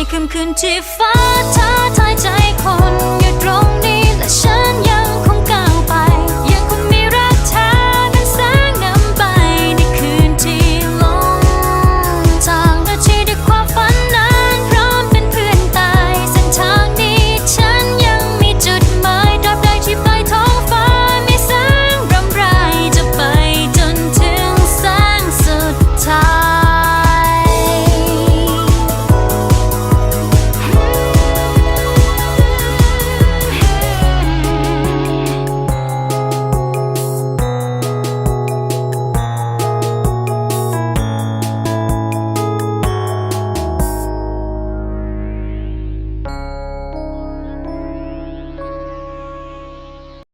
คืนคืนที่ฟ้าท้าทายใจคนอยู่ตรงนี้และฉัน